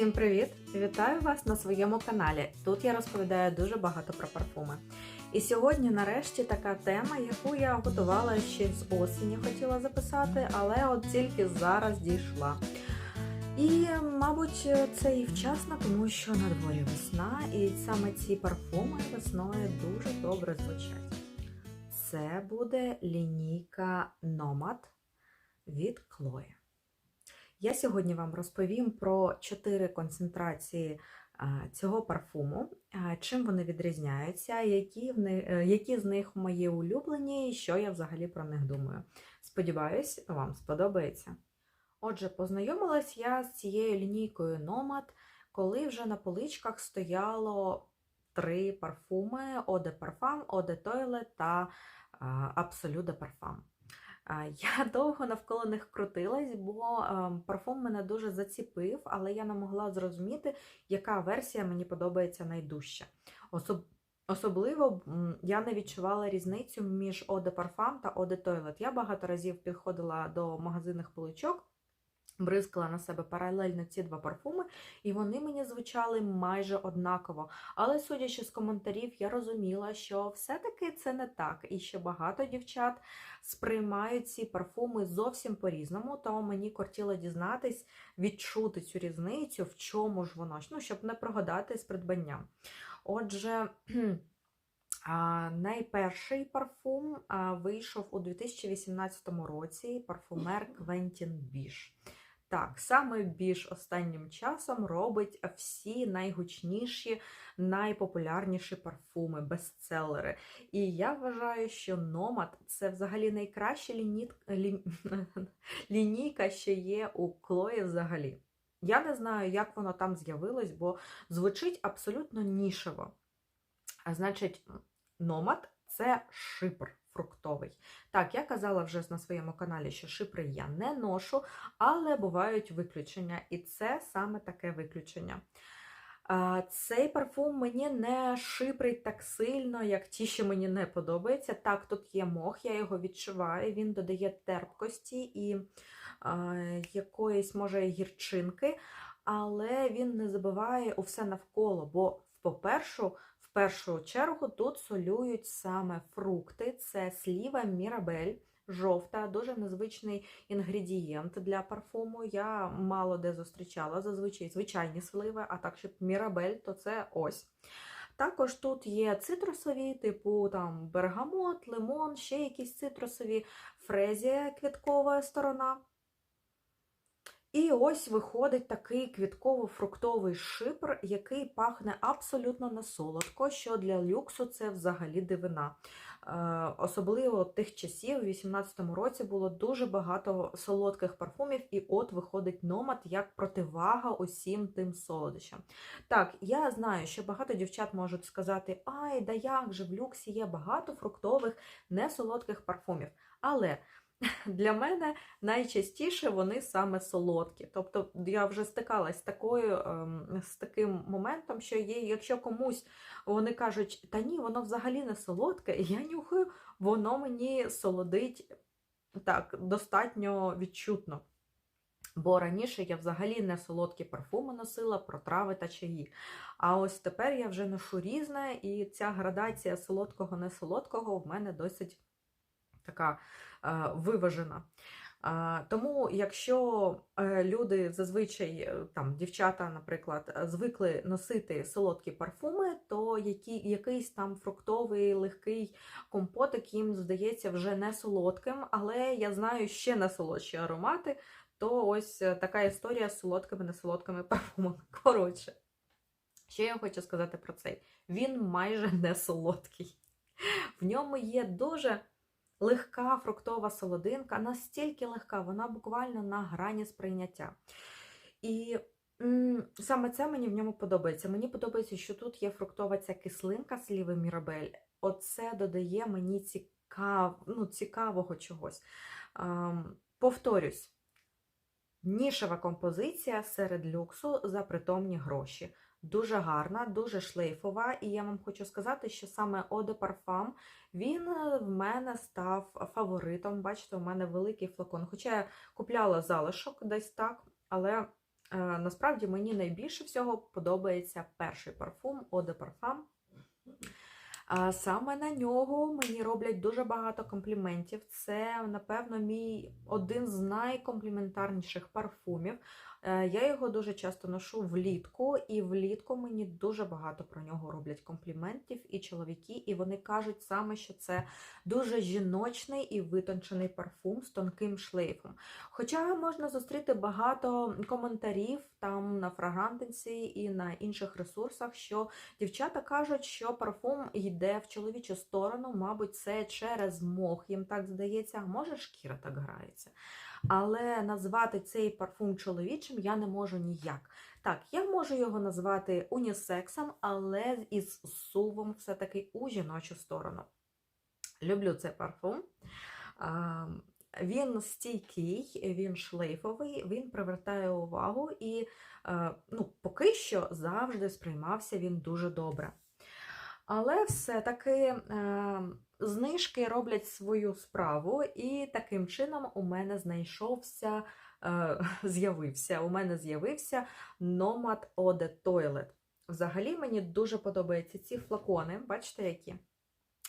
Всім привіт! Вітаю вас на своєму каналі. Тут я розповідаю дуже багато про парфуми. І сьогодні, нарешті, така тема, яку я готувала ще з осені, хотіла записати, але от тільки зараз дійшла. І, мабуть, це і вчасно, тому що на дворі весна, і саме ці парфуми весною дуже добре звучать. Це буде лінійка Nomad від Chloe. Я сьогодні вам розповім про чотири концентрації цього парфуму, чим вони відрізняються, які, в ни- е, які з них мої улюблені і що я взагалі про них думаю. Сподіваюсь, вам сподобається. Отже, познайомилась я з цією лінійкою Nomad, коли вже на поличках стояло три парфуми: Eau de Parfum, Eau de Toilette та а, Absolut de Parfum. Я довго навколо них крутилась, бо е, парфум мене дуже заціпив, але я не могла зрозуміти, яка версія мені подобається найдужче. Особ... Особливо я не відчувала різницю між Eau de Parfum та Eau de Toilet. Я багато разів підходила до магазинних поличок, бризкала на себе паралельно ці два парфуми, і вони мені звучали майже однаково. Але судячи з коментарів, я розуміла, що все-таки це не так, і що багато дівчат сприймають ці парфуми зовсім по-різному, то мені кортіло дізнатись, відчути цю різницю, в чому ж воно, ну, щоб не прогадати з придбанням. Отже, а, найперший парфум а, вийшов у 2018 році парфумер Квентін Біш. Так, саме Біш останнім часом робить всі найгучніші, найпопулярніші парфуми, бестселери. І я вважаю, що Номад це взагалі найкраща ліні... лі... лінійка, що є у Клої взагалі. Я не знаю, як воно там з'явилось, бо звучить абсолютно нішево. А значить, Номад це шипр фруктовий. Так, я казала вже на своєму каналі, що шипри я не ношу, але бувають виключення, і це саме таке виключення. Цей парфум мені не шиприть так сильно, як ті, що мені не подобаються. Так, тут є мох, я його відчуваю, він додає терпкості і а, якоїсь, може, гірчинки, але він не забиває все навколо, бо, по-перше, в першу чергу тут солюють саме фрукти, це сліва мірабель. Жовта, дуже незвичний інгредієнт для парфуму. Я мало де зустрічала зазвичай звичайні сливи, а так, щоб мірабель, то це ось. Також тут є цитрусові, типу там бергамот, лимон, ще якісь цитрусові, фрезія квіткова сторона. І ось виходить такий квітково-фруктовий шипр, який пахне абсолютно не солодко, що для люксу це взагалі дивина. Е, Особливо тих часів, у 18-му році було дуже багато солодких парфумів, і от виходить номад як противага усім тим солодощам. Так, я знаю, що багато дівчат можуть сказати: ай, да як же в люксі є багато фруктових, несолодких парфумів. Але для мене найчастіше вони саме солодкі. Тобто я вже стикалась з такою, ем, з таким моментом, що є, якщо комусь вони кажуть, та ні, воно взагалі не солодке, я нюхаю, воно мені солодить так, достатньо відчутно. Бо раніше я взагалі не солодкі парфуми носила про трави та чаї. А ось тепер я вже ношу різне, і ця градація солодкого-несолодкого в мене досить така е, виважена. Е, Тому, якщо е, люди зазвичай, там, дівчата, наприклад, звикли носити солодкі парфуми, то які, якийсь там фруктовий легкий компотик їм здається вже не солодким, але я знаю ще не солодші аромати, то ось така історія з солодкими несолодкими парфумами. Коротше, що я хочу сказати про цей? Він майже не солодкий. В ньому є дуже легка фруктова солодинка, настільки легка, вона буквально на грані сприйняття. І саме це мені в ньому подобається. Мені подобається, що тут є фруктова ця кислинка сліви Мірабель. Оце додає мені цікав, ну, цікавого чогось. Ем, повторюсь, нішева композиція серед люксу за притомні гроші. Дуже гарна, дуже шлейфова, і я вам хочу сказати, що саме de Parfum, він е, в мене став фаворитом. Бачите, у мене великий флакон. Хоча я купляла залишок десь так, але Е, Насправді мені найбільше всього подобається перший парфум Parfum. А саме на нього мені роблять дуже багато компліментів. Це, напевно, мій один з найкомпліментарніших парфумів. Е, Я його дуже часто ношу влітку, і влітку мені дуже багато про нього роблять компліментів і чоловіки, і вони кажуть саме, що це дуже жіночний і витончений парфум з тонким шлейфом. Хоча можна зустріти багато коментарів там на фрагрантиці і на інших ресурсах, що дівчата кажуть, що парфум йде в чоловічу сторону, мабуть, це через мох, їм так здається, а може шкіра так грається. Але назвати цей парфум чоловічим я не можу ніяк. Так, я можу його назвати унісексом, але із сувом все-таки у жіночу сторону. Люблю цей парфум. Він стійкий, він шлейфовий, він привертає увагу і е, ну, поки що завжди сприймався він дуже добре. Але все-таки е, знижки роблять свою справу, і таким чином у мене знайшовся, е, з'явився, у мене з'явився Nomad Eau de Toilet. Взагалі мені дуже подобаються ці флакони, бачите які?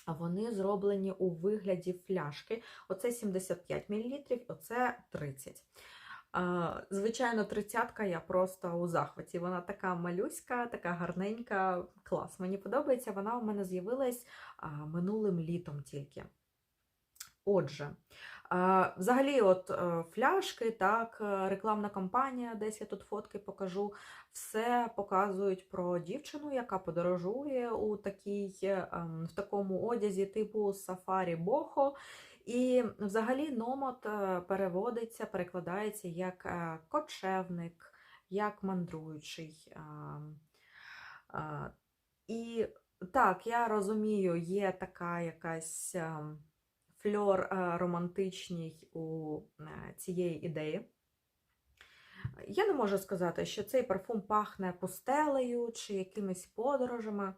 Вони зроблені у вигляді фляшки. Оце 75 мл, оце 30 а, Звичайно, тридцятка я просто у захваті. Вона така малюська, така гарненька, клас. Мені подобається, вона у мене з'явилась минулим літом тільки. Отже, взагалі, от е, фляшки, так, е, рекламна кампанія, десь я тут фотки покажу, все показують про дівчину, яка подорожує у такій, е, ем, в такому одязі типу сафарі бохо. І взагалі номот е, переводиться, перекладається як е, кочевник, як мандруючий. е. І так, я розумію, є така якась фльор романтичний у цієї ідеї. Я не можу сказати, що цей парфум пахне пустелею чи якимись подорожами.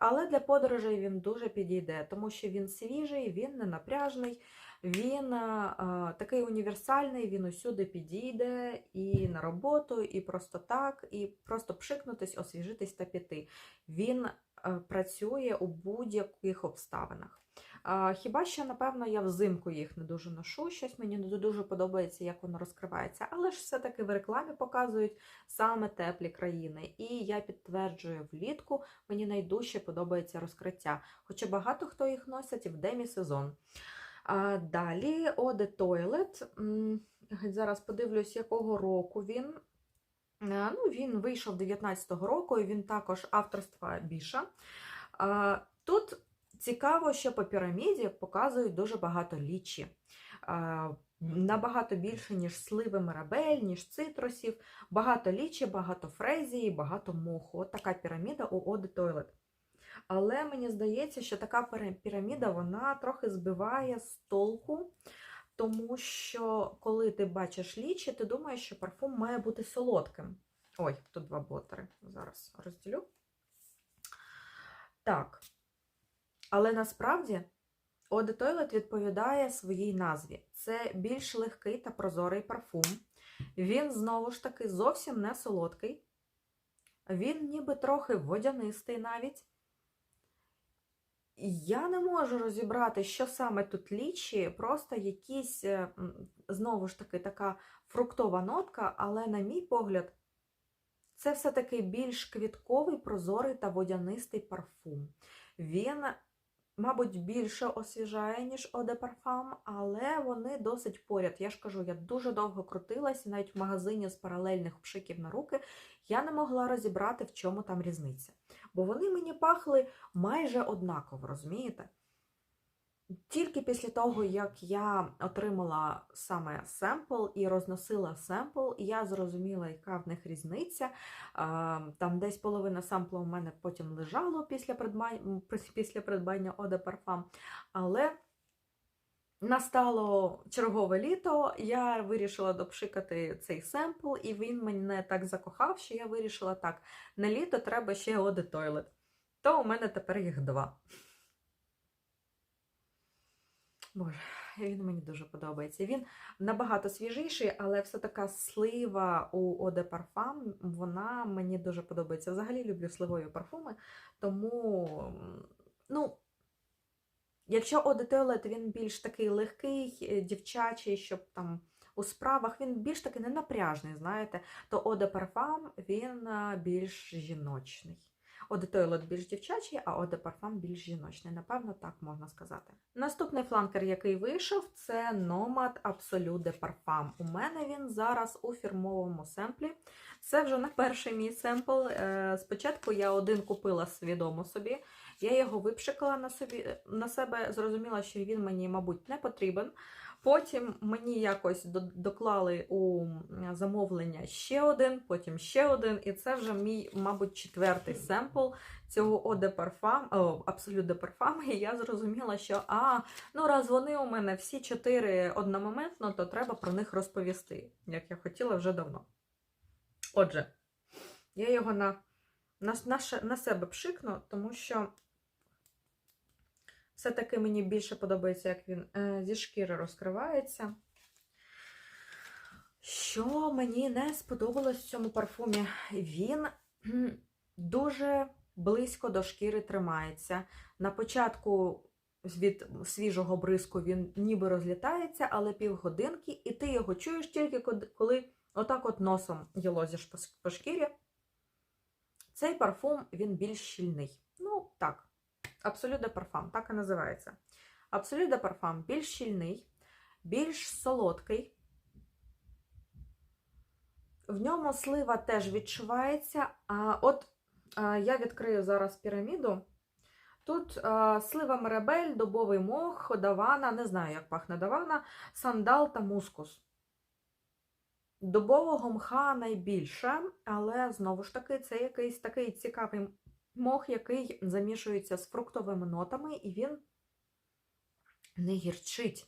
Але для подорожей він дуже підійде, тому що він свіжий, він не напряжний, він а, такий універсальний, він усюди підійде і на роботу, і просто так, і просто пшикнутись, освіжитись та піти. Він а, працює у будь-яких обставинах. Хіба що, напевно, я взимку їх не дуже ношу, щось мені не дуже подобається, як воно розкривається. Але ж все-таки в рекламі показують саме теплі країни. І я підтверджую влітку, мені найдужче подобається розкриття. Хоча багато хто їх носить в демі-сезон. Далі Eau Toilet. Зараз подивлюсь, якого року він. Е, Ну, Він вийшов 19-го року, і він також авторства Біша. Тут Цікаво, що по піраміді показують дуже багато лічі. Набагато більше, ніж сливи мирабель, ніж цитрусів, багато лічі, багато фрезії, багато моху. От така піраміда у de Toilet. Але мені здається, що така піраміда вона трохи збиває з толку, тому що коли ти бачиш лічі, ти думаєш, що парфум має бути солодким. Ой, тут два ботери. Зараз розділю. Так. Але насправді Toilet відповідає своїй назві. Це більш легкий та прозорий парфум. Він, знову ж таки, зовсім не солодкий. Він ніби трохи водянистий навіть. Я не можу розібрати, що саме тут лічі, просто якісь, знову ж таки, така фруктова нотка, але, на мій погляд, це все-таки більш квітковий, прозорий та водянистий парфум. Він мабуть, більше освіжає, ніж Оде Парфам, але вони досить поряд. Я ж кажу, я дуже довго крутилася, навіть в магазині з паралельних пшиків на руки я не могла розібрати, в чому там різниця. Бо вони мені пахли майже однаково, розумієте? Тільки після того, як я отримала саме семпл і розносила семпл, я зрозуміла, яка в них різниця. Там десь половина семплу у мене потім лежало після придбання після придбання de Parfum. Але настало чергове літо, я вирішила допшикати цей семпл, і він мене так закохав, що я вирішила так: на літо треба ще de Toilet. То у мене тепер їх два. Боже, він мені дуже подобається. Він набагато свіжіший, але все така слива у de Parfum, вона мені дуже подобається. Взагалі люблю сливові парфуми, тому, ну, якщо de Toilette, він більш такий легкий, е, дівчачий, щоб там у справах, він більш такий ненапряжний, знаєте, то de Parfum, він більш жіночний. De більш дівчачий, а de більш жіночний. Напевно, так можна сказати. Наступний фланкер, який вийшов, це Nomad Absolute de Parfum. У мене він зараз у фірмовому семплі. Це вже не перший мій семпл. Е, Спочатку я один купила свідомо собі. Я його випшикала на, собі, на себе, зрозуміла, що він мені, мабуть, не потрібен. Потім мені якось доклали у замовлення ще один, потім ще один, і це вже мій, мабуть, четвертий семпл цього о, Absolute de Parfum, і я зрозуміла, що а, ну раз вони у мене всі чотири одномоментно, то треба про них розповісти, як я хотіла вже давно. Отже, я його на, на, на, на себе пшикну, тому що все-таки мені більше подобається, як він е, зі шкіри розкривається. Що мені не сподобалось в цьому парфумі? Він дуже близько до шкіри тримається. На початку від свіжого бризку він ніби розлітається, але півгодинки, і ти його чуєш тільки коли отак от носом йолозиш по по шкірі. Цей парфум він більш щільний. Ну, так. Absolute de Parfum, так і називається. Absolute de Parfum більш щільний, більш солодкий. В ньому слива теж відчувається. А от я відкрию зараз піраміду. Тут а, слива Мирабель, дубовий мох, давана, не знаю, як пахне давана, сандал та мускус. Дубового мха найбільше, але знову ж таки, це якийсь такий цікавий мох, який замішується з фруктовими нотами, і він не гірчить.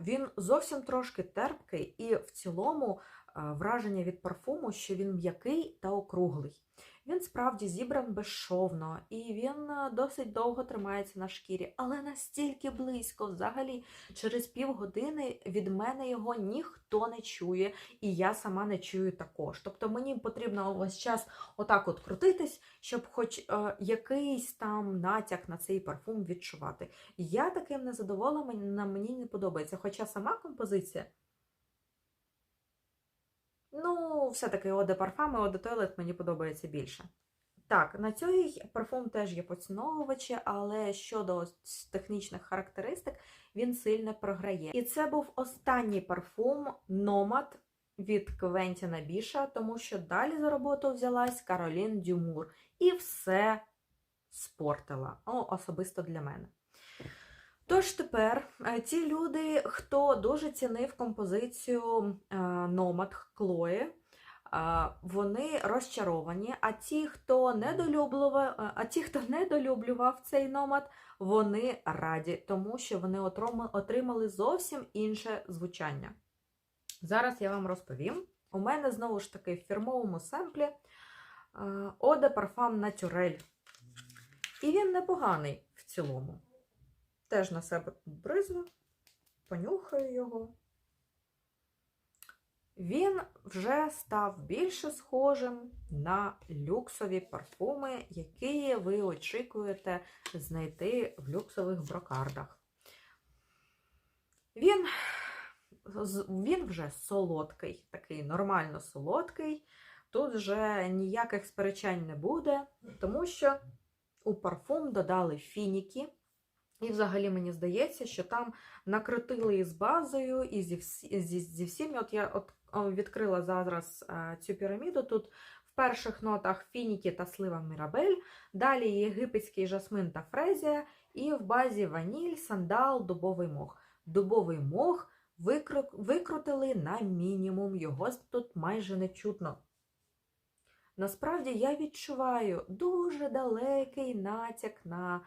Він зовсім трошки терпкий, і в цілому враження від парфуму, що він м'який та округлий. Він справді зібран безшовно, і він досить довго тримається на шкірі, але настільки близько, взагалі, через півгодини від мене його ніхто не чує, і я сама не чую також. Тобто мені потрібно увесь час отак от крутитись, щоб хоч е, якийсь там натяк на цей парфум відчувати. Я таким не задоволена, мені- мені не подобається. Хоча сама композиція. Ну, все-таки Parfum і Eau de мені подобається більше. Так, на цей парфум теж є поціновувачі, але щодо технічних характеристик, він сильно програє. І це був останній парфум Nomad від Квентіна Біша, тому що далі за роботу взялась Каролін Дюмур. І все спортила. Особисто для мене. Тож тепер е, ті люди, хто дуже цінив композицію е, Nomad Хлої, е, вони розчаровані. А ті, хто недолюблював, е, а ті, хто недолюблював цей Nomad, вони раді, тому що вони отримали зовсім інше звучання. Зараз я вам розповім. У мене знову ж таки в фірмовому семплі е, de Parfum Naturel. І він непоганий в цілому. Теж на себе бризну, понюхаю його. Він вже став більше схожим на люксові парфуми, які ви очікуєте знайти в люксових брокардах. Він, він вже солодкий, такий нормально солодкий. Тут вже ніяких сперечань не буде, тому що у парфум додали фініки. І взагалі мені здається, що там накрутили із базою, і зі, всі, зі, зі всім. От я от відкрила зараз е, цю піраміду. Тут в перших нотах фініки та слива Мірабель, далі єгипетський жасмин та фрезія, і в базі ваніль, сандал, дубовий мох. Дубовий мох викру- викрутили на мінімум, його тут майже не чутно. Насправді я відчуваю дуже далекий натяк на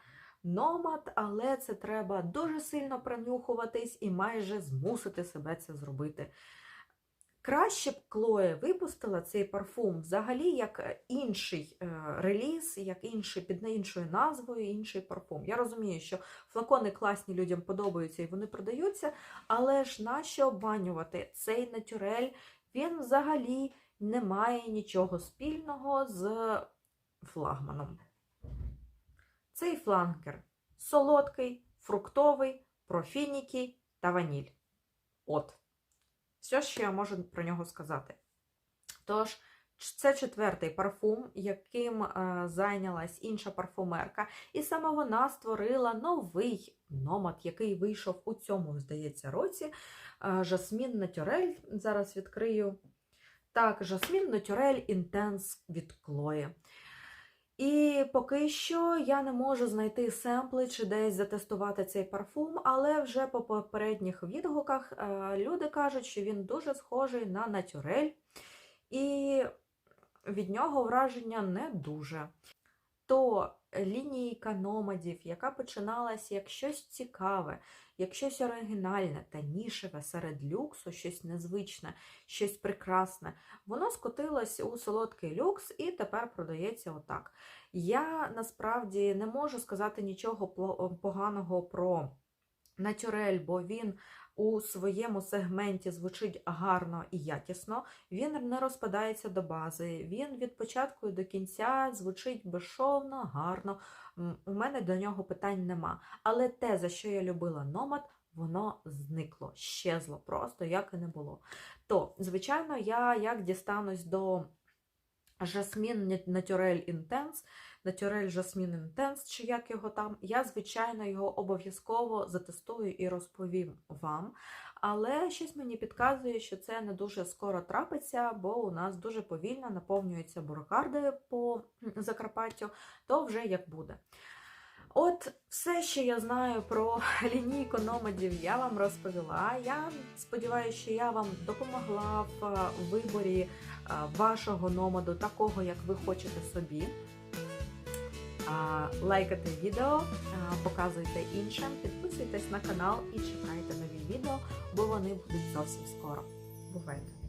номад, але це треба дуже сильно пронюхуватись і майже змусити себе це зробити. Краще б Клоє випустила цей парфум взагалі як е, інший е, реліз, як інший під іншою назвою, інший парфум. Я розумію, що флакони класні людям подобаються і вони продаються, але ж нащо обманювати цей натюрель? Він взагалі не має нічого спільного з флагманом. Цей фланкер солодкий, фруктовий, профініки та ваніль. От. Все, що я можу про нього сказати. Тож, це четвертий парфум, яким е, зайнялась інша парфумерка. І саме вона створила новий номад, який вийшов у цьому, здається, році. Е, Жасмін Натюрель. Зараз відкрию. Так, Жасмін Натюрель Інтенс від Клої. І поки що я не можу знайти семпли чи десь затестувати цей парфум, але вже по попередніх відгуках е, люди кажуть, що він дуже схожий на натюрель, і від нього враження не дуже. То лінійка номадів, яка починалася як щось цікаве, як щось оригінальне та нішеве серед люксу, щось незвичне, щось прекрасне, воно скотилось у солодкий люкс і тепер продається отак. Я насправді не можу сказати нічого поганого про натюрель, бо він у своєму сегменті звучить гарно і якісно, він не розпадається до бази, він від початку до кінця звучить безшовно, гарно. У мене до нього питань нема. Але те, за що я любила номад, воно зникло, щезло просто, як і не було. То, звичайно, я як дістанусь до Жасмін Натюрель Інтенс, Натюрель Жасмін Інтенс, чи як його там, я, звичайно, його обов'язково затестую і розповім вам. Але щось мені підказує, що це не дуже скоро трапиться, бо у нас дуже повільно наповнюються буркарди по Закарпаттю, то вже як буде. От, все, що я знаю про лінійку номадів, я вам розповіла. Я сподіваюся, що я вам допомогла в е, виборі е, вашого номаду, такого, як ви хочете собі. Лайкайте відео, показуйте іншим, підписуйтесь на канал і чекайте нові відео, бо вони будуть зовсім скоро. Бувайте!